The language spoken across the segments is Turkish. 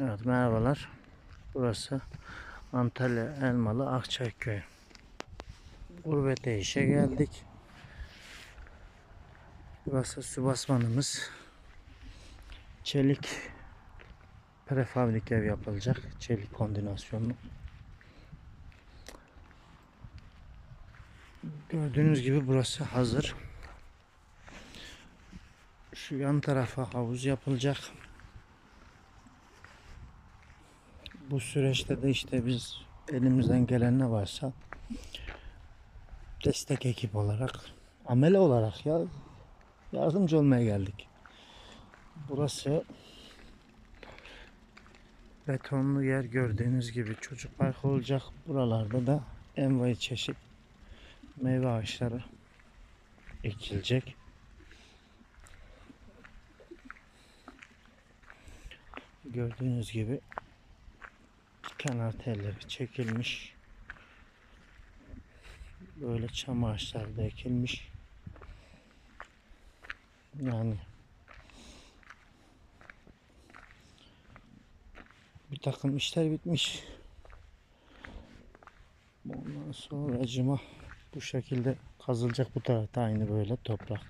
Evet merhabalar. Burası Antalya Elmalı Akçayköy. Gurbete işe geldik. Burası su basmanımız. Çelik prefabrik ev yapılacak. Çelik kombinasyonlu. Gördüğünüz gibi burası hazır. Şu yan tarafa havuz yapılacak. Bu süreçte de işte biz elimizden gelen ne varsa destek ekip olarak, amele olarak ya yardımcı olmaya geldik. Burası betonlu yer gördüğünüz gibi çocuk parkı olacak. Buralarda da envai çeşit meyve ağaçları ekilecek. Gördüğünüz gibi kenar telleri çekilmiş. Böyle çam ağaçları da ekilmiş. Yani bir takım işler bitmiş. Ondan sonra acıma bu şekilde kazılacak bu tarafta aynı böyle toprak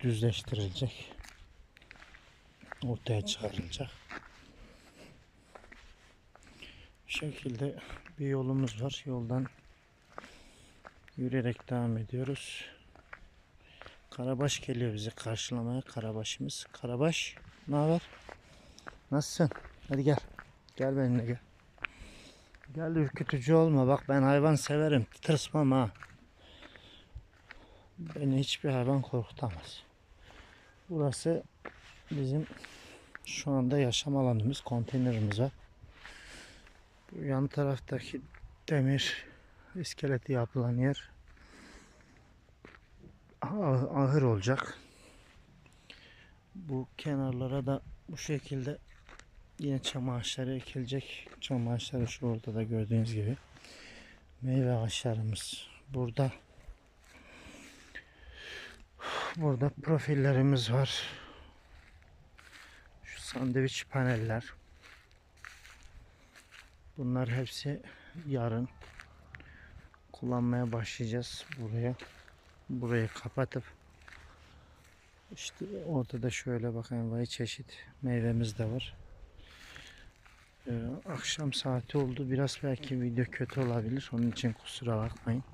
düzleştirilecek. Ortaya çıkarılacak. Şekilde bir yolumuz var. Yoldan yürüyerek devam ediyoruz. Karabaş geliyor bizi karşılamaya. Karabaşımız. Karabaş ne haber? Nasılsın? Hadi gel. Gel benimle gel. Gel ürkütücü olma. Bak ben hayvan severim. Tırsmam ha. Beni hiçbir hayvan korkutamaz. Burası bizim şu anda yaşam alanımız. Konteynerimiz var. Bu yan taraftaki demir iskeleti yapılan yer ah- ahır olacak. Bu kenarlara da bu şekilde yine çam ağaçları ekilecek. Çam ağaçları şu ortada gördüğünüz gibi. Meyve ağaçlarımız burada. Burada profillerimiz var. Şu sandviç paneller. Bunlar hepsi yarın kullanmaya başlayacağız buraya. Burayı kapatıp işte ortada şöyle bakın vay çeşit meyvemiz de var. Ee, akşam saati oldu. Biraz belki video kötü olabilir. Onun için kusura bakmayın.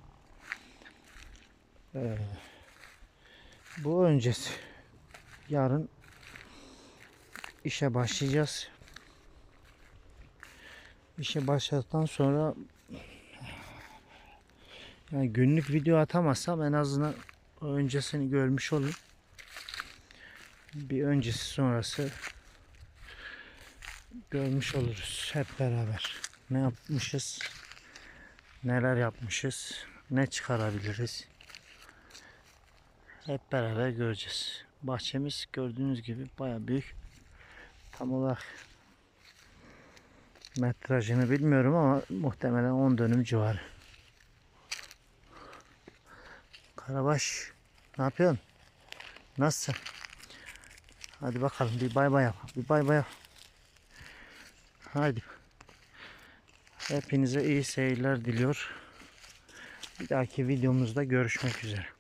Ee, bu öncesi. Yarın işe başlayacağız. İşe başladıktan sonra yani günlük video atamazsam en azından öncesini görmüş olun. Bir öncesi sonrası görmüş oluruz hep beraber. Ne yapmışız? Neler yapmışız? Ne çıkarabiliriz? Hep beraber göreceğiz. Bahçemiz gördüğünüz gibi baya büyük. Tam olarak metrajını bilmiyorum ama muhtemelen 10 dönüm civarı. Karabaş ne yapıyorsun? Nasılsın? Hadi bakalım bir bay bay yap. Bir bay bay yap. Haydi. Hepinize iyi seyirler diliyor. Bir dahaki videomuzda görüşmek üzere.